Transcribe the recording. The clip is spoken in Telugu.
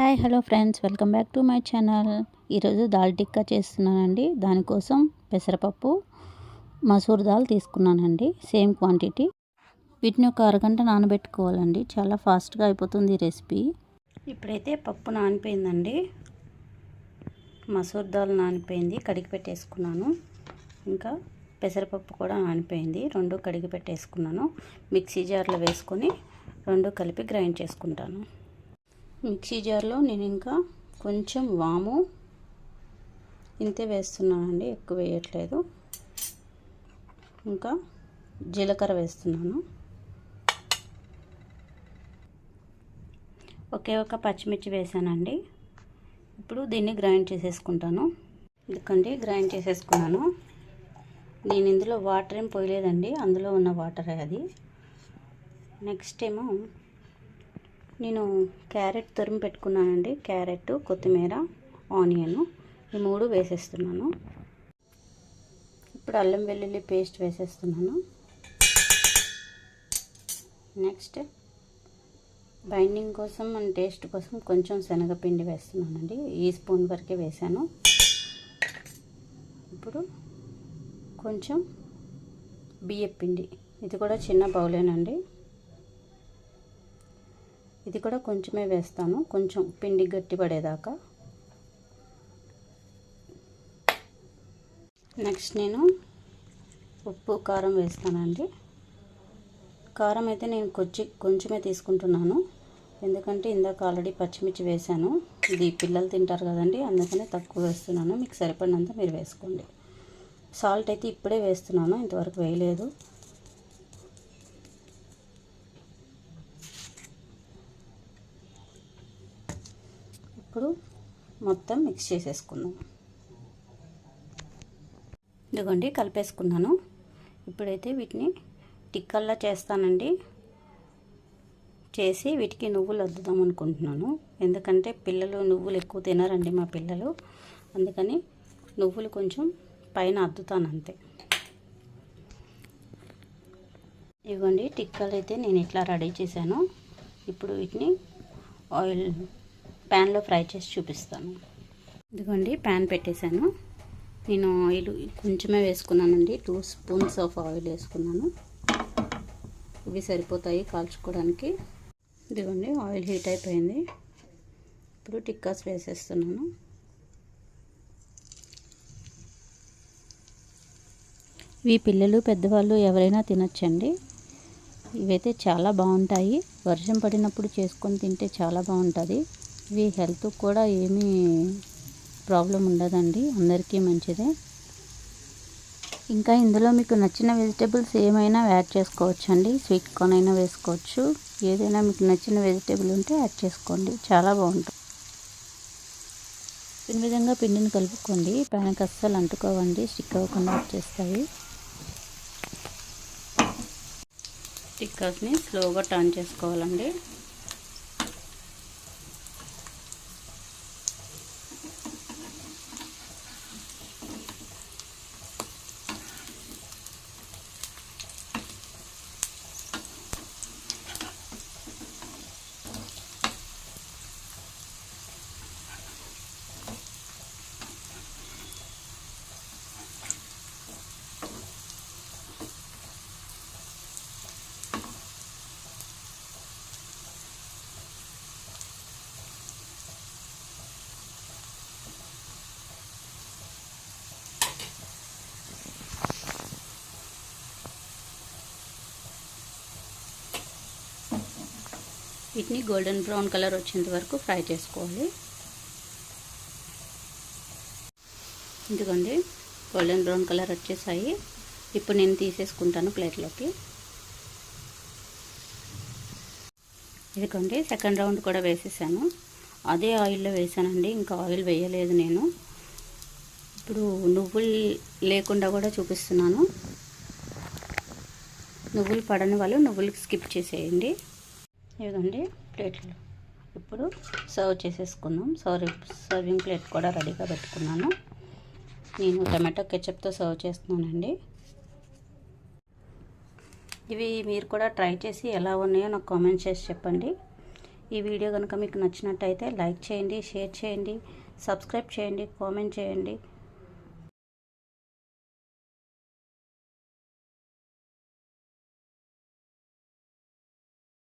Hi hello friends. Welcome back to my channel. ఈరోజు దాల్ టిక్కా చేస్తున్నానండి. దానికోసం పెసరపప్పు మసూర్ దాల్ తీసుకున్నానండి. Same quantity. వీటిని ఒక అరగంట నానబెట్టుకోవాలండి. చాలా ఫాస్ట్గా అయిపోతుంది ఈ రెసిపీ. ఇప్పుడైతే పప్పు నానిపోయిందండి. మసూర్ దాల్ నానిపోయింది. కడిగి పెట్టేసుకున్నాను. ఇంకా పెసరపప్పు కూడా నానిపోయింది. రెండు కడిగి పెట్టేసుకున్నాను. మిక్సీ జార్లో వేసుకొని రెండు కలిపి గ్రైండ్ చేసుకుంటాను. మిక్సీ జార్లో నేను ఇంకా కొంచెం వాము ఇంతే వేస్తున్నానండి ఎక్కువ వేయట్లేదు. ఇంకా జీలకర్ర వేస్తున్నాను. ఒకే ఒక పచ్చిమిర్చి వేసానండి. ఇప్పుడు దీన్ని గ్రైండ్ చేసేసుకుంటాను. ఎందుకంటే గ్రైండ్ చేసేసుకున్నాను. నేను ఇందులో వాటర్ ఏం పోయలేదండి అందులో ఉన్న వాటరే అది. నెక్స్ట్ ఏమో నేను క్యారెట్ తురిమి పెట్టుకున్నానండి. క్యారెట్ కొత్తిమీర ఆనియన్ ఈ మూడు వేసేస్తున్నాను. ఇప్పుడు అల్లం వెల్లుల్లి పేస్ట్ వేసేస్తున్నాను. నెక్స్ట్ బైండింగ్ కోసం మన టేస్ట్ కోసం కొంచెం శనగపిండి వేస్తున్నానండి. ఈ స్పూన్ వరకే వేసాను ఇప్పుడు కొంచెం బియ్యపిండి. ఇది కూడా చిన్న బౌలేనండి. ఇది కూడా కొంచెమే వేస్తాను. కొంచెం పిండి గట్టి పడేదాకా. నెక్స్ట్ నేను ఉప్పు కారం వేస్తానండి. కారం అయితే నేను కొంచెం కొంచెమే తీసుకుంటున్నాను. ఎందుకంటే ఇందాక ఆల్రెడీ పచ్చిమిర్చి వేసాను ఇది పిల్లలు తింటారు కదండి అందుకనే తక్కువ వేస్తున్నాను. మీకు సరిపడినంత మీరు వేసుకోండి. సాల్ట్ అయితే ఇప్పుడే వేస్తున్నాను ఇంతవరకు వేయలేదు. ఇప్పుడు మొత్తం మిక్స్ చేసేసుకుందాం. ఇదిగోండి కలిపేసుకున్నాను. ఇప్పుడైతే వీటిని టిక్కల్లా చేస్తానండి. చేసి వీటికి నువ్వులు అద్దుదాం అనుకుంటున్నాను. ఎందుకంటే పిల్లలు నువ్వులు ఎక్కువ తినరండి మా పిల్లలు. అందుకని నువ్వులు కొంచెం పైన అద్దుతాను అంతే. ఇవ్వండి టిక్కలు అయితే నేను ఇట్లా రెడీ చేశాను. ఇప్పుడు వీటిని ఆయిల్ ప్యాన్లో ఫ్రై చేసి చూపిస్తాను. ఇదిగోండి ప్యాన్ పెట్టేశాను. నేను ఆయిల్ కొంచెమే వేసుకున్నానండి. టూ స్పూన్స్ ఆఫ్ ఆయిల్ వేసుకున్నాను. ఇవి సరిపోతాయి కాల్చుకోవడానికి. ఇదిగోండి ఆయిల్ హీట్ అయిపోయింది. ఇప్పుడు టిక్కాస్ వేసేస్తున్నాను. ఇవి పిల్లలు పెద్దవాళ్ళు ఎవరైనా తినచ్చండి. ఇవైతే చాలా బాగుంటాయి. వర్షం పడినప్పుడు చేసుకొని తింటే చాలా బాగుంటుంది. ఇవి హెల్త్ కూడా ఏమీ ప్రాబ్లం ఉండదండి. అందరికీ మంచిదే. ఇంకా ఇందులో మీకు నచ్చిన వెజిటేబుల్స్ ఏమైనా యాడ్ చేసుకోవచ్చండి? స్వీట్ కార్న్ అయినా వేసుకోవచ్చు. ఏదైనా మీకు నచ్చిన వెజిటేబుల్ ఉంటే యాడ్ చేసుకోండి. చాలా బాగుంటుంది. ఈ విధంగా పిండిని కలుపుకోండి. ప్యాన్కి అస్సలు అంటుకోవండి. స్టిక్ అవ్వకుండా వచ్చేస్తాయి. స్టిక్కర్స్ని స్లోగా టర్న్ చేసుకోవాలండి. వీటిని గోల్డెన్ బ్రౌన్ కలర్ వచ్చేంత వరకు ఫ్రై చేసుకోవాలి. ఇదిగోండి గోల్డెన్ బ్రౌన్ కలర్ వచ్చేసాయి. ఇప్పుడు నేను తీసేసుకుంటాను ప్లేట్లోకి. ఇదిగోండి సెకండ్ రౌండ్ కూడా వేసేసాను. అదే ఆయిల్లో వేసానండి ఇంకా ఆయిల్ వేయలేదు నేను. ఇప్పుడు నువ్వులు లేకుండా కూడా చూపిస్తున్నాను. నువ్వులు పడని వాళ్ళు నువ్వులు స్కిప్ చేసేయండి. ఇదిగోండి ప్లేట్లు. ఇప్పుడు సర్వ్ చేసేసుకుందాం. సర్వ్ సర్వింగ్ ప్లేట్ కూడా రెడీగా పెట్టుకున్నాను. నేను టమాటో కెచప్తో సర్వ్ చేస్తున్నానండి. ఇవి మీరు కూడా ట్రై చేసి ఎలా ఉన్నాయో నాకు కామెంట్ చేసి చెప్పండి. ఈ వీడియో కనుక మీకు నచ్చినట్టయితే లైక్ చేయండి షేర్ చేయండి సబ్స్క్రైబ్ చేయండి కామెంట్ చేయండి.